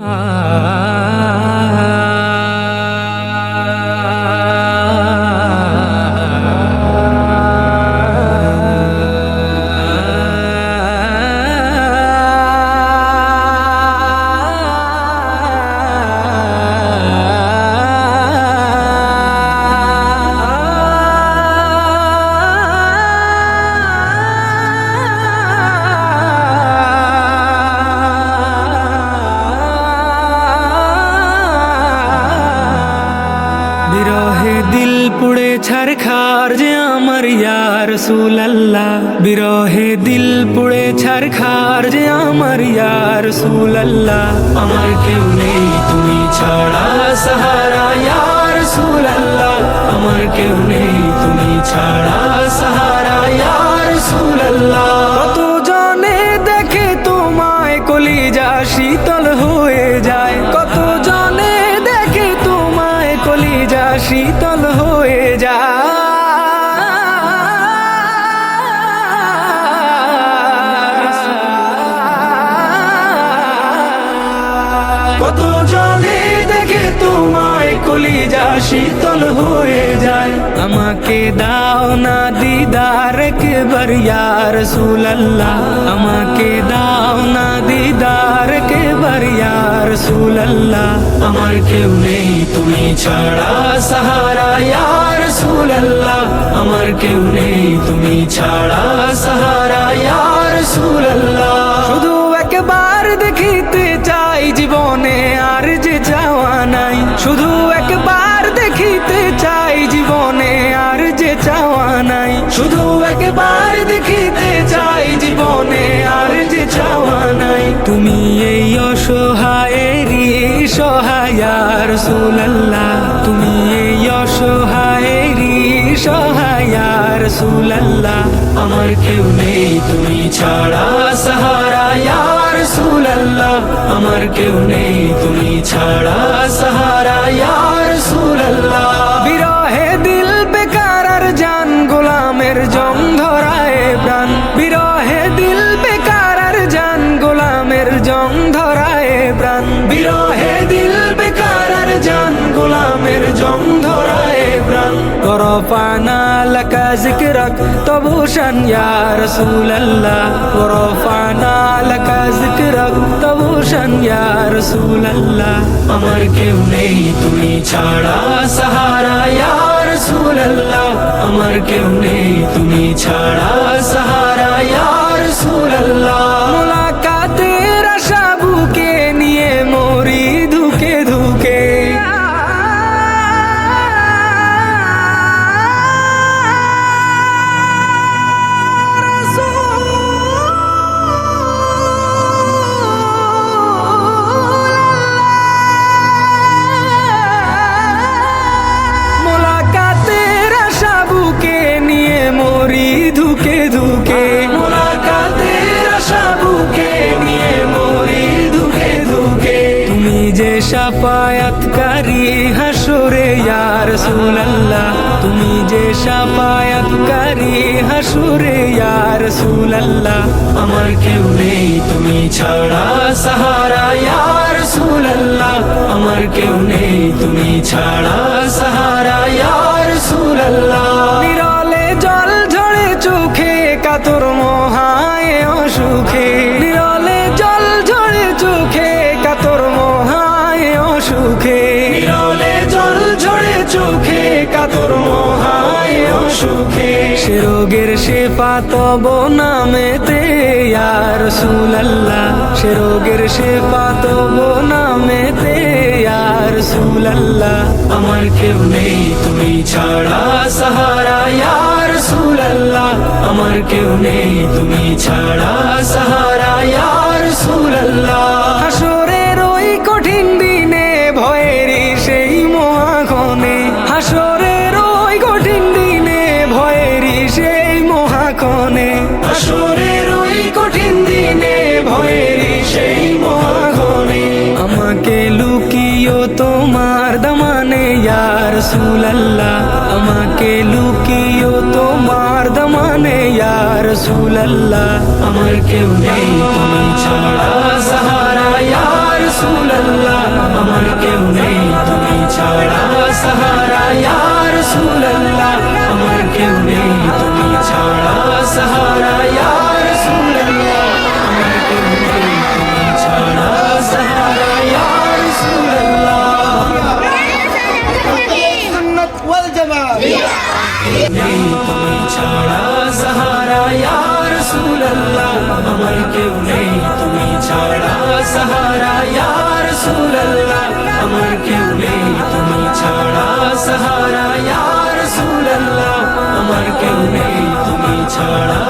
Ah. বিরহে দিল পুড়ে ছারখার যে আমার ইয়ার সুলাল্লাহ বিরহে দিল পুড়ে ছারখার যে আমার ইয়ার সুলাল্লাহ আমার কেউ নেই তুমি ছাড়া সাহারা ইয়ার সুলাল্লাহ আমার কেউ নেই তুমি ছাড়া সাহারা ইয়ার সুলাল্লাহ কত শীতল হয়ে যা। কত জনে দেখে তোমায় কলিজা শীতল হয়ে যায়। আমাকে দাও না দিদার একবার বরিয়ার সুলাল্লাহ আমাকে ইয়ার সুলাল্লাহ আমার কেউ নেই তুমি ছাড়া সাহারা ইয়ার সুলাল্লাহ আমার কেউ নেই তুমি ছাড়া সাহারা ইয়ার সুলাল্লাহ শুধু একবার দেখিতে সহায়ার সুলাল্লাহ তুমি এই অসহায়েরই সহায়ার সুলাল্লাহ আমার কেউ নেই তুমি ছাড়া সাহারা ইয়ার সুলাল্লাহ আমার কেউ নেই তুমি ছাড়া সাহারা ইয়ার সুলাল্লাহ বিরহে দিল বেকার আর জান, গোলামের জং ধরায় প্রাণ। বিরহে দিল বেকার আর জান, গোলামের জং ধরায় প্রাণ। বিরহে জম ধরায় প্রাণ। কর পানা লাকা জিকিরক তভূষণ ইয়া রসুল আল্লাহ কর পানা লাকা জিকিরক তভূষণ ইয়া রসুল আল্লাহ আমার কেউ নেই তুমি ছাড়া সাহারা, ইয়া রসুল আল্লাহ আমার কেউ নেই তুমি ছাড়া সাহারা, ইয়া রসুল ইয়ার সুলাল্লাহ তুমি যে সাফায়াতকারী হাসুরে ইয়ার সুলাল্লাহ আমার কেউ নেই, তুমি ছাড়া সাহারা ইয়ার সুলাল্লাহ আমার কেউ নেই, তুমি ছাড়া সাহারা ইয়ার সুলাল্লাহ নিরলে কাতর মহায় অসুখে। সে রোগের সে পাতব নামেতে ইয়ার সুলাল্লাহ সে রোগের সে পাতব নামেতে ইয়ার সুলাল্লাহ আমার কেউ নেই তুমি ছাড়া সাহারা ইয়ার সুলাল্লাহ আমার কেউ নেই তুমি ছাড়া তোমার দমানে ইয়ার সুলাল্লাহ আমাকে লুকিও তোমার দমানে ইয়ার সুলাল্লাহ আমার কেউ নেই তুমি ছাড়া সাহারা ইয়ার সুলাল্লাহ আমার কেউ নেই তুমি ছাড়া সাহারা ইয়ার রসুল্লাহ ওয়াল তুমি ছাড়া সাহারা ইয়া রাসূলুল্লাহ আমার কেউ নেই, তুমি ছাড়া সাহারা ইয়া রাসূলুল্লাহ আমার কেউ নেই, তুমি ছাড়া সাহারা ইয়া রাসূলুল্লাহ আমার কেউ ছাড়া